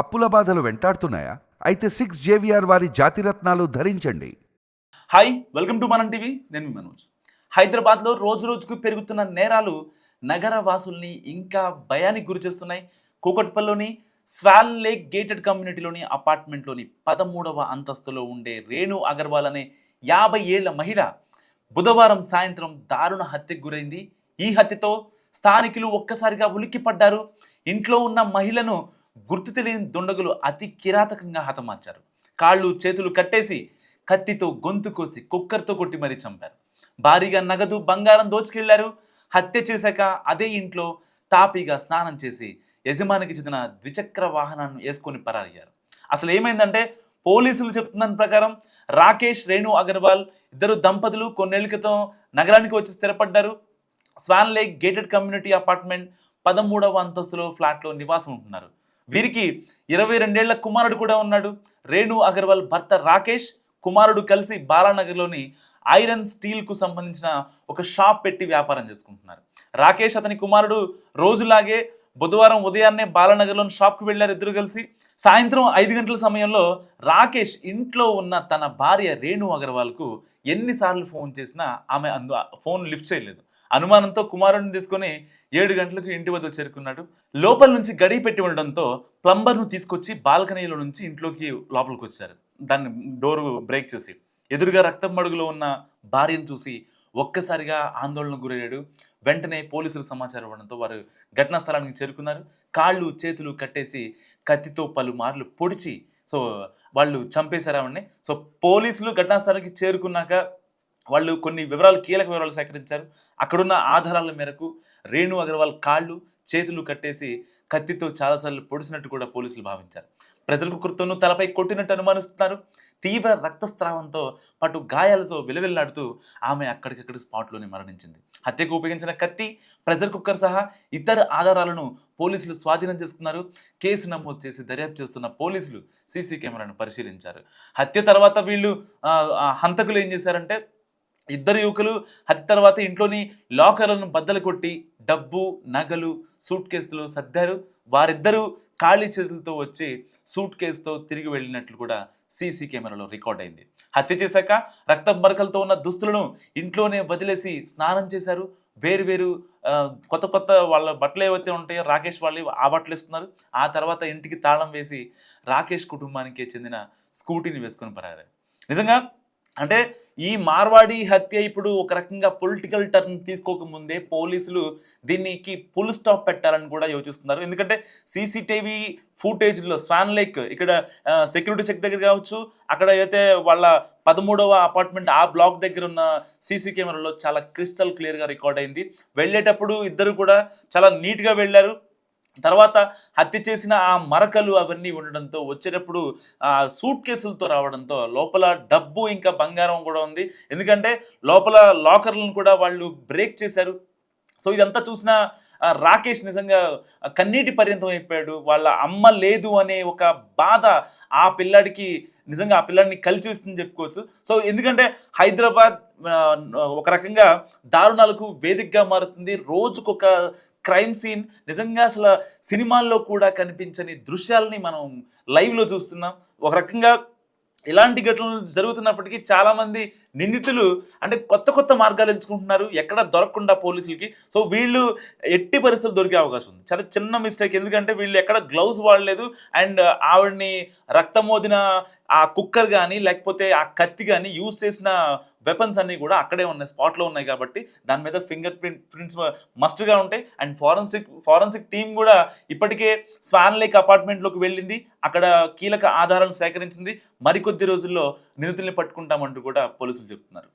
అప్పుల బాధలు వెంటాడుతున్నాయా? అయితే సిక్స్ జేవిఆర్ వారి జాతిరత్నాలు ధరించండి. Hi welcome to Manam TV నేను మనోజ్. హైదరాబాద్లో రోజు రోజుకు పెరుగుతున్న నేరాలు నగర వాసుల్ని ఇంకా భయానికి గురి చేస్తున్నాయి. కూకట్పల్లిలోని స్వాల్ లేక్ గేటెడ్ కమ్యూనిటీలోని అపార్ట్మెంట్లోని పదమూడవ అంతస్తులో ఉండే రేణు అగర్వాల్ అనే యాభై ఏళ్ళ మహిళ బుధవారం సాయంత్రం దారుణ హత్యకు గురైంది. ఈ హత్యతో స్థానికులు ఒక్కసారిగా ఉలిక్కిపడ్డారు. ఇంట్లో ఉన్న మహిళను గుర్తు తెలియని దుండగులు అతి కిరాతకంగా హతమార్చారు కాళ్ళు చేతులు కట్టేసి కత్తితో గొంతు కోసి కుక్కర్తో కొట్టి మరీ చంపారు. భారీగా నగదు బంగారం దోచుకెళ్ళారు. హత్య చేశాక అదే ఇంట్లో తాపీగా స్నానం చేసి యజమానికి చెందిన ద్విచక్ర వాహనాన్ని వేసుకొని పరారయ్యారు. అసలు ఏమైందంటే పోలీసులు చెప్తున్న ప్రకారం రాకేష్ రేణు అగర్వాల్ ఇద్దరు దంపతులు కొన్నేళ్ళ క్రితం నగరానికి వచ్చి స్థిరపడ్డారు. Swan lake gated community apartment పదమూడవ అంతస్తులో ఫ్లాట్లో నివాసం ఉంటున్నారు. వీరికి ఇరవై రెండేళ్ళ కుమారుడు కూడా ఉన్నాడు. రేణు అగర్వాల్ భర్త రాకేష్ కుమారుడు కలిసి బాలానగర్లోని ఐరన్ స్టీల్కు సంబంధించిన ఒక షాప్ పెట్టి వ్యాపారం చేసుకుంటున్నారు. రాకేష్ అతని కుమారుడు రోజులాగే బుధవారం ఉదయాన్నే బాలానగర్లోని షాప్కి వెళ్ళారు ఇద్దరు కలిసి. సాయంత్రం ఐదు గంటల సమయంలో రాకేష్ ఇంట్లో ఉన్న తన భార్య రేణు అగర్వాల్కు ఎన్నిసార్లు ఫోన్ చేసినా ఆమె అందు ఫోన్ లిఫ్ట్ చేయలేదు. అనుమానంతో కుమారుడిని తీసుకొని ఏడు గంటలకు ఇంటి వద్ద చేరుకున్నాడు. లోపల నుంచి గడి పెట్టి ఉండడంతో ప్లంబర్ను తీసుకొచ్చి బాల్కనీలో నుంచి ఇంట్లోకి లోపలికి వచ్చారు. దాన్ని డోర్ బ్రేక్ చేసి ఎదురుగా రక్తం మడుగులో ఉన్న భార్యను చూసి ఒక్కసారిగా ఆందోళనకు గురయ్యాడు. వెంటనే పోలీసులు సమాచారం ఇవ్వడంతో వారు ఘటనా స్థలానికి చేరుకున్నారు. కాళ్ళు చేతులు కట్టేసి కత్తితో పలుమార్లు పొడిచి సో వాళ్ళు చంపేశారు ఆవిడని. సో పోలీసులు ఘటనా స్థలానికి చేరుకున్నాక వాళ్ళు కొన్ని వివరాలు కీలక వివరాలు సేకరించారు. అక్కడున్న ఆధారాల మేరకు రేణు అగర్వాల్ కాళ్ళు చేతులు కట్టేసి కత్తితో చాలాసార్లు పొడిచినట్టు కూడా పోలీసులు భావించారు. ప్రెజర్ కుక్కర్తోనూ తలపై కొట్టినట్టు అనుమానిస్తున్నారు. తీవ్ర రక్తస్రావంతో పాటు గాయాలతో విలవిల్లాడుతూ ఆమె అక్కడికక్కడ స్పాట్లోనే మరణించింది. హత్యకు ఉపయోగించిన కత్తి ప్రెజర్ కుక్కర్ సహా ఇతర ఆధారాలను పోలీసులు స్వాధీనం చేసుకున్నారు. కేసు నమోదు చేసి దర్యాప్తు చేస్తున్న పోలీసులు సీసీ కెమెరాను పరిశీలించారు. హత్య తర్వాత వీళ్ళు హంతకులు ఏం చేశారంటే ఇద్దరు యువకులు హత్య తర్వాత ఇంట్లోని లాకర్లను బద్దలు కొట్టి డబ్బు నగలు సూట్ కేసులు సర్దారు. వారిద్దరూ ఖాళీ చేతులతో వచ్చి సూట్ కేసుతో తిరిగి వెళ్ళినట్లు కూడా సీసీ కెమెరాలో రికార్డ్ అయింది. హత్య చేశాక రక్త మరకలతో ఉన్న దుస్తులను ఇంట్లోనే వదిలేసి స్నానం చేశారు. వేరు వేరు కొత్త కొత్త వాళ్ళ బట్టలు ఏవైతే ఉంటాయో రాకేష్ వాళ్ళు ఆ బట్టలు ఇస్తున్నారు ఆ తర్వాత ఇంటికి తాళం వేసి రాకేష్ కుటుంబానికి చెందిన స్కూటీని వేసుకొని పరారు నిజంగా అంటే ఈ మార్వాడి హత్య ఇప్పుడు ఒక రకంగా పొలిటికల్ టర్న్ తీసుకోకముందే పోలీసులు దీనికి ఫుల్ స్టాప్ పెట్టాలని కూడా యోచిస్తున్నారు. ఎందుకంటే సీసీటీవీ ఫుటేజ్లో స్వాన్ లేక్ ఇక్కడ సెక్యూరిటీ చెక్ దగ్గర కావచ్చు అక్కడ అయితే వాళ్ళ పదమూడవ అపార్ట్మెంట్ ఆ బ్లాక్ దగ్గర ఉన్న సీసీ కెమెరాలో చాలా క్రిస్టల్ క్లియర్గా రికార్డ్ అయింది. వెళ్ళేటప్పుడు ఇద్దరు కూడా చాలా నీట్గా వెళ్ళారు. తర్వాత హత్య చేసిన ఆ మరకలు అవన్నీ ఉండడంతో వచ్చేటప్పుడు ఆ సూట్ కేసులతో రావడంతో లోపల డబ్బు ఇంకా బంగారం కూడా ఉంది. ఎందుకంటే లోపల లాకర్లను కూడా వాళ్ళు బ్రేక్ చేశారు. సో ఇదంతా చూసిన రాకేష్ నిజంగా కన్నీటి పర్యంతం అయిపోయాడు. వాళ్ళ అమ్మ లేదు అనే ఒక బాధ ఆ పిల్లాడికి నిజంగా ఆ పిల్లాడిని కలిసి వస్తుందని చెప్పుకోవచ్చు. సో ఎందుకంటే హైదరాబాద్ ఒక రకంగా దారుణాలకు వేదికగా మారుతుంది. రోజుకొక క్రైమ్ సీన్ నిజంగా అసలు సినిమాల్లో కూడా కనిపించని దృశ్యాలని మనం లైవ్లో చూస్తున్నాం. ఒక రకంగా ఇలాంటి ఘటనలు జరుగుతున్నప్పటికీ చాలామంది నిందితులు అంటే కొత్త కొత్త మార్గాలు ఎంచుకుంటున్నారు. ఎక్కడ దొరకకుండా పోలీసులకి. సో వీళ్ళు ఎట్టి పరిస్థితులు దొరికే అవకాశం ఉంది. చాలా చిన్న మిస్టేక్. ఎందుకంటే వీళ్ళు ఎక్కడ గ్లౌజ్ వాడలేదు. అండ్ ఆవిడని రక్తమోదిన ఆ కుక్కర్ కానీ లేకపోతే ఆ కత్తి కానీ యూజ్ చేసిన వెపన్స్ అన్నీ కూడా అక్కడే ఉన్నాయి స్పాట్లో ఉన్నాయి కాబట్టి దాని మీద ఫింగర్ ప్రింట్ ప్రింట్స్ మస్ట్గా ఉంటాయి. అండ్ ఫారెన్సిక్ ఫారెన్సిక్ టీం కూడా ఇప్పటికే స్వాన్ లేక్ అపార్ట్మెంట్లోకి వెళ్ళింది. అక్కడ కీలక ఆధారాలను సేకరించింది. మరికొద్ది రోజుల్లో నిందితుల్ని పట్టుకుంటామంటూ కూడా పోలీసులు చెప్తున్నారు.